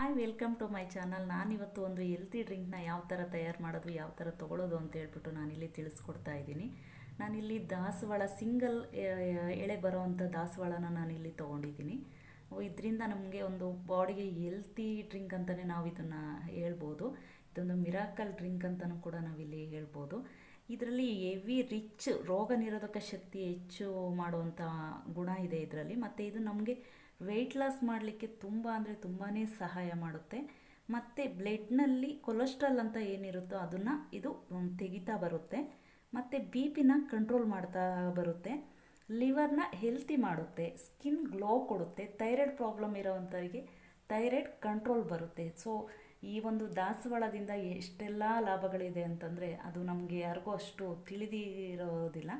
Hi welcome to my channel ನಾನಿವತ್ತು ಒಂದು healthy ಡ್ರಿಂಕ್ನ ಯಾವ ಥರ ತಯಾರು ಮಾಡೋದು ಯಾವ ಥರ ತೊಗೊಳೋದು ಅಂತ ಹೇಳ್ಬಿಟ್ಟು ನಾನಿಲ್ಲಿ ತಿಳಿಸ್ಕೊಡ್ತಾ ಇದ್ದೀನಿ. ನಾನಿಲ್ಲಿ ದಾಸವಾಳ ಸಿಂಗಲ್ ಎಳೆ ಬರೋವಂಥ ದಾಸವಾಳನ ನಾನಿಲ್ಲಿ ತೊಗೊಂಡಿದ್ದೀನಿ. ಇದರಿಂದ ನಮಗೆ ಒಂದು ಬಾಡಿಗೆ ಹೆಲ್ತಿ ಡ್ರಿಂಕ್ ಅಂತಲೇ ನಾವು ಇದನ್ನು ಹೇಳ್ಬೋದು. ಇದೊಂದು ಮಿರಾಕಲ್ ಡ್ರಿಂಕ್ ಅಂತಲೂ ಕೂಡ ನಾವಿಲ್ಲಿ ಹೇಳ್ಬೋದು. ಇದರಲ್ಲಿ ಹೆವಿ ರಿಚ್ ರೋಗ ನಿರೋಧಕ ಶಕ್ತಿ ಹೆಚ್ಚು ಮಾಡುವಂಥ ಗುಣ ಇದೆ ಇದರಲ್ಲಿ. ಮತ್ತು ಇದು ನಮಗೆ ವೆಯ್ಟ್ ಲಾಸ್ ಮಾಡಲಿಕ್ಕೆ ತುಂಬ ಅಂದರೆ ತುಂಬಾ ಸಹಾಯ ಮಾಡುತ್ತೆ. ಮತ್ತು ಬ್ಲಡ್ನಲ್ಲಿ ಕೊಲೆಸ್ಟ್ರಾಲ್ ಅಂತ ಏನಿರುತ್ತೋ ಅದನ್ನು ಇದು ತೆಗಿತಾ ಬರುತ್ತೆ. ಮತ್ತು ಬಿ ಪಿನ ಕಂಟ್ರೋಲ್ ಮಾಡ್ತಾ ಬರುತ್ತೆ. ಲಿವರ್ನ ಹೆಲ್ತಿ ಮಾಡುತ್ತೆ. ಸ್ಕಿನ್ ಗ್ಲೋ ಕೊಡುತ್ತೆ. ಥೈರಾಯ್ಡ್ ಪ್ರಾಬ್ಲಮ್ ಇರೋವಂಥವರಿಗೆ ಥೈರಾಯ್ಡ್ ಕಂಟ್ರೋಲ್ ಬರುತ್ತೆ. ಸೊ ಈ ಒಂದು ದಾಸವಾಳದಿಂದ ಎಷ್ಟೆಲ್ಲ ಲಾಭಗಳಿದೆ ಅಂತಂದರೆ ಅದು ನಮಗೆ ಯಾರಿಗೂ ಅಷ್ಟು ತಿಳಿದಿರೋದಿಲ್ಲ.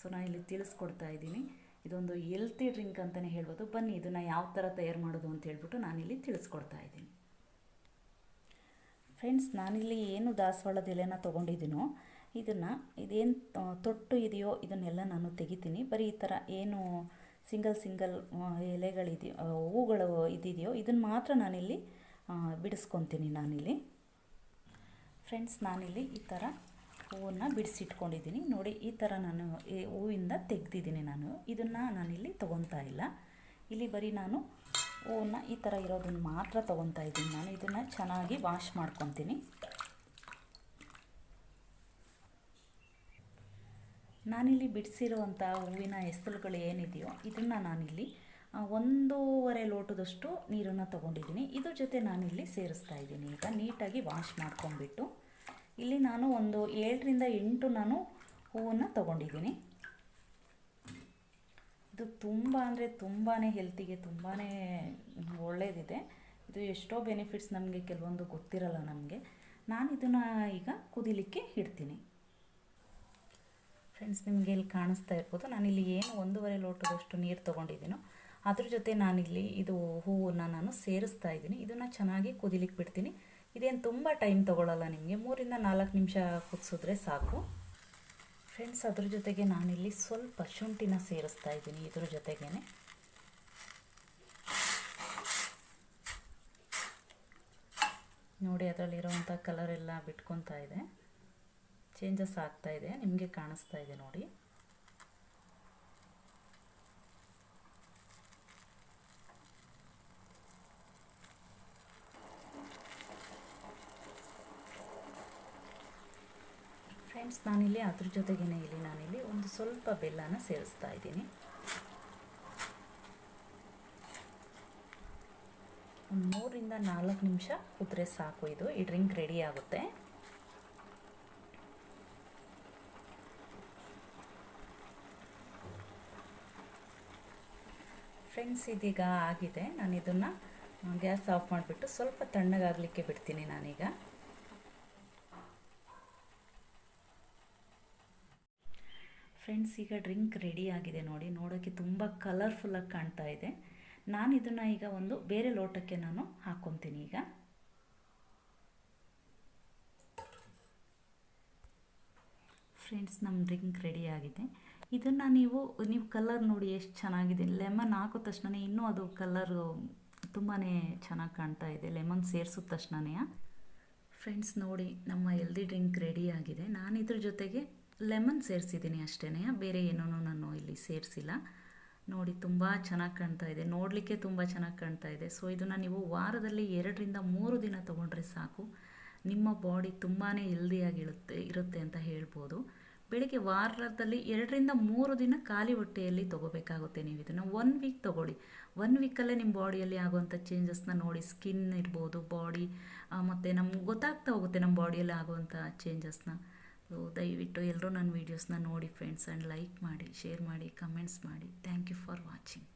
ಸೊ ನಾನು ಇಲ್ಲಿ ತಿಳಿಸ್ಕೊಡ್ತಾ ಇದ್ದೀನಿ. ಇದೊಂದು ಹೆಲ್ತಿ ಡ್ರಿಂಕ್ ಅಂತಲೇ ಹೇಳ್ಬೋದು. ಬನ್ನಿ, ಇದನ್ನು ಯಾವ ಥರ ತಯಾರು ಮಾಡೋದು ಅಂತ ಹೇಳ್ಬಿಟ್ಟು ನಾನಿಲ್ಲಿ ತಿಳಿಸ್ಕೊಡ್ತಾ ಇದ್ದೀನಿ. ಫ್ರೆಂಡ್ಸ್ ನಾನಿಲ್ಲಿ ಏನು ದಾಸವಾಳದ ಎಲೆನ ತೊಗೊಂಡಿದ್ದೀನೋ, ಇದನ್ನು ಇದೇನು ತೊಟ್ಟು ಇದೆಯೋ ಇದನ್ನೆಲ್ಲ ನಾನು ತೆಗಿತೀನಿ. ಬರೀ ಈ ಥರ ಏನು ಸಿಂಗಲ್ ಸಿಂಗಲ್ ಎಲೆಗಳಿದೆಯೋ ಹೂಗಳು ಇದಿದೆಯೋ ಇದನ್ನು ಮಾತ್ರ ನಾನಿಲ್ಲಿ ಬಿಡಿಸ್ಕೊತೀನಿ ನಾನಿಲ್ಲಿ. ಫ್ರೆಂಡ್ಸ್ ನಾನಿಲ್ಲಿ ಈ ಥರ ಹೂವನ್ನು ಬಿಡಿಸಿಟ್ಕೊಂಡಿದ್ದೀನಿ. ನೋಡಿ, ಈ ಥರ ನಾನು ಈ ಹೂವಿಂದ ತೆಗ್ದಿದ್ದೀನಿ ನಾನು. ಇದನ್ನು ನಾನಿಲ್ಲಿ ತೊಗೊತಾ ಇಲ್ಲ. ಇಲ್ಲಿ ಬರೀ ನಾನು ಹೂವನ್ನು ಈ ಥರ ಇರೋದನ್ನು ಮಾತ್ರ ತೊಗೊತಾ ಇದ್ದೀನಿ. ನಾನು ಇದನ್ನು ಚೆನ್ನಾಗಿ ವಾಶ್ ಮಾಡ್ಕೊತೀನಿ. ನಾನಿಲ್ಲಿ ಬಿಡಿಸಿರುವಂಥ ಹೂವಿನ ಹೆಸರುಗಳು ಏನಿದೆಯೋ ಇದನ್ನು ನಾನಿಲ್ಲಿ ಒಂದೂವರೆ ಲೋಟದಷ್ಟು ನೀರನ್ನು ತಗೊಂಡಿದ್ದೀನಿ. ಇದ್ರ ಜೊತೆ ನಾನಿಲ್ಲಿ ಸೇರಿಸ್ತಾ ಇದ್ದೀನಿ. ಈಗ ನೀಟಾಗಿ ವಾಶ್ ಮಾಡ್ಕೊಂಡ್ಬಿಟ್ಟು ಇಲ್ಲಿ ನಾನು ಒಂದು ಏಳರಿಂದ ಎಂಟು ನಾನು ಹೂವನ್ನು ತೊಗೊಂಡಿದ್ದೀನಿ. ಇದು ತುಂಬ ಅಂದರೆ ತುಂಬಾ ಹೆಲ್ತಿಗೆ ತುಂಬಾ ಒಳ್ಳೆಯದಿದೆ ಇದು ಎಷ್ಟೋ ಬೆನಿಫಿಟ್ಸ್ ನಮಗೆ, ಕೆಲವೊಂದು ಗೊತ್ತಿರಲ್ಲ ನಮಗೆ. ನಾನು ಇದನ್ನು ಈಗ ಕುದಿಲಿಕ್ಕೆ ಇಡ್ತೀನಿ. ಫ್ರೆಂಡ್ಸ್ ನಿಮಗೆ ಇಲ್ಲಿ ಕಾಣಿಸ್ತಾ ಇರ್ಬೋದು. ನಾನಿಲ್ಲಿ ಏನು ಒಂದೂವರೆ ಲೋಟದಷ್ಟು ನೀರು ತೊಗೊಂಡಿದ್ದೀನೋ ಅದ್ರ ಜೊತೆ ನಾನಿಲ್ಲಿ ಇದು ಹೂವನ್ನು ನಾನು ಸೇರಿಸ್ತಾ ಇದ್ದೀನಿ. ಇದನ್ನು ಚೆನ್ನಾಗಿ ಕುದಿಲಿಕ್ಕೆ ಬಿಡ್ತೀನಿ. ಇದೇನು ತುಂಬ ಟೈಮ್ ತೊಗೊಳ್ಳಲ್ಲ ನಿಮಗೆ. ಮೂರಿಂದ ನಾಲ್ಕು ನಿಮಿಷ ಕುದಿಸಿದ್ರೆ ಸಾಕು. ಫ್ರೆಂಡ್ಸ್, ಅದ್ರ ಜೊತೆಗೆ ನಾನಿಲ್ಲಿ ಸ್ವಲ್ಪ ಶುಂಠಿನ ಸೇರಿಸ್ತಾ ಇದ್ದೀನಿ ಇದ್ರ ಜೊತೆಗೇ ನೋಡಿ ಅದರಲ್ಲಿರೋವಂಥ ಕಲರ್ ಎಲ್ಲ ಬಿಟ್ಕೊತಾ ಇದೆ. ಚೇಂಜಸ್ ಆಗ್ತಾ ಇದೆ. ನಿಮಗೆ ಕಾಣಿಸ್ತಾ ಇದೆ ನೋಡಿ. ಫ್ರೆಂಡ್ಸ್, ನಾನಿಲ್ಲಿ ಅದ್ರ ಜೊತೆಗೇನೆ ಇಲ್ಲಿ ನಾನಿಲ್ಲಿ ಒಂದು ಸ್ವಲ್ಪ ಬೆಲ್ಲನ ಸೇರಿಸ್ತಾ ಇದ್ದೀನಿ. ಒಂದು ಮೂರಿಂದ ನಾಲ್ಕು ನಿಮಿಷ ಕುದ್ರೆ ಸಾಕು ಇದು. ಈ ಡ್ರಿಂಕ್ ರೆಡಿ ಆಗುತ್ತೆ. ಫ್ರೆಂಡ್ಸ್, ಇದೀಗ ಆಗಿದೆ. ನಾನು ಇದನ್ನು ಗ್ಯಾಸ್ ಆಫ್ ಮಾಡಿಬಿಟ್ಟು ಸ್ವಲ್ಪ ತಣ್ಣಗಾಗಲಿಕ್ಕೆ ಬಿಡ್ತೀನಿ ನಾನೀಗ. ಫ್ರೆಂಡ್ಸ್, ಈಗ ಡ್ರಿಂಕ್ ರೆಡಿ ಆಗಿದೆ ನೋಡಿ. ನೋಡೋಕ್ಕೆ ತುಂಬ ಕಲರ್ಫುಲ್ಲಾಗಿ ಕಾಣ್ತಾ ಇದೆ. ನಾನು ಇದನ್ನು ಈಗ ಒಂದು ಬೇರೆ ಲೋಟಕ್ಕೆ ನಾನು ಹಾಕ್ಕೊತೀನಿ ಈಗ. ಫ್ರೆಂಡ್ಸ್, ನಮ್ಮ ಡ್ರಿಂಕ್ ರೆಡಿ ಆಗಿದೆ. ಇದನ್ನು ನೀವು ನೀವು ಕಲರ್ ನೋಡಿ ಎಷ್ಟು ಚೆನ್ನಾಗಿದೆ. ಲೆಮನ್ ಹಾಕೋ ತಕ್ಷಣ ಇನ್ನೂ ಅದು ಕಲರ್ ತುಂಬಾ ಚೆನ್ನಾಗಿ ಕಾಣ್ತಾ ಇದೆ. ಲೆಮನ್ ಸೇರಿಸಿದ ತಕ್ಷಣನೇ. ಫ್ರೆಂಡ್ಸ್, ನೋಡಿ, ನಮ್ಮ ಹೆಲ್ದಿ ಡ್ರಿಂಕ್ ರೆಡಿ ಆಗಿದೆ. ನಾನು ಇದ್ರ ಜೊತೆಗೆ ಲೆಮನ್ ಸೇರಿಸಿದ್ದೀನಿ ಅಷ್ಟೇ ಬೇರೆ ಏನೂ ನಾನು ಇಲ್ಲಿ ಸೇರಿಸಿಲ್ಲ. ನೋಡಿ, ತುಂಬ ಚೆನ್ನಾಗಿ ಕಾಣ್ತಾ ಇದೆ. ನೋಡಲಿಕ್ಕೆ ತುಂಬ ಚೆನ್ನಾಗಿ ಕಾಣ್ತಾ ಇದೆ. ಸೊ ಇದನ್ನು ನೀವು ವಾರದಲ್ಲಿ ಎರಡರಿಂದ ಮೂರು ದಿನ ತೊಗೊಂಡ್ರೆ ಸಾಕು. ನಿಮ್ಮ ಬಾಡಿ ತುಂಬಾ ಹೆಲ್ದಿಯಾಗಿರುತ್ತೆ ಇರುತ್ತೆ ಅಂತ ಹೇಳ್ಬೋದು. ಬೆಳಿಗ್ಗೆ ವಾರದಲ್ಲಿ ಎರಡರಿಂದ ಮೂರು ದಿನ ಖಾಲಿ ಹೊಟ್ಟೆಯಲ್ಲಿ ತೊಗೋಬೇಕಾಗುತ್ತೆ ನೀವು ಇದನ್ನು. ಒನ್ ವೀಕ್ ತೊಗೊಳ್ಳಿ. ಒನ್ ವೀಕಲ್ಲೇ ನಿಮ್ಮ ಬಾಡಿಯಲ್ಲಿ ಆಗುವಂಥ ಚೇಂಜಸ್ನ ನೋಡಿ. ಸ್ಕಿನ್ ಇರ್ಬೋದು ಬಾಡಿ ಮತ್ತು ನಮ್ಗೆ ಗೊತ್ತಾಗ್ತಾ ಹೋಗುತ್ತೆ ನಮ್ಮ ಬಾಡಿಯಲ್ಲಿ ಆಗುವಂಥ ಚೇಂಜಸ್ನ ಸೊ ದಯವಿಟ್ಟು ಎಲ್ಲರೂ ನನ್ನ ವೀಡಿಯೋಸ್ನ ನೋಡಿ ಫ್ರೆಂಡ್ಸ್ ಆ್ಯಂಡ್ ಲೈಕ್ ಮಾಡಿ ಶೇರ್ ಮಾಡಿ ಕಮೆಂಟ್ಸ್ ಮಾಡಿ. Thank you for watching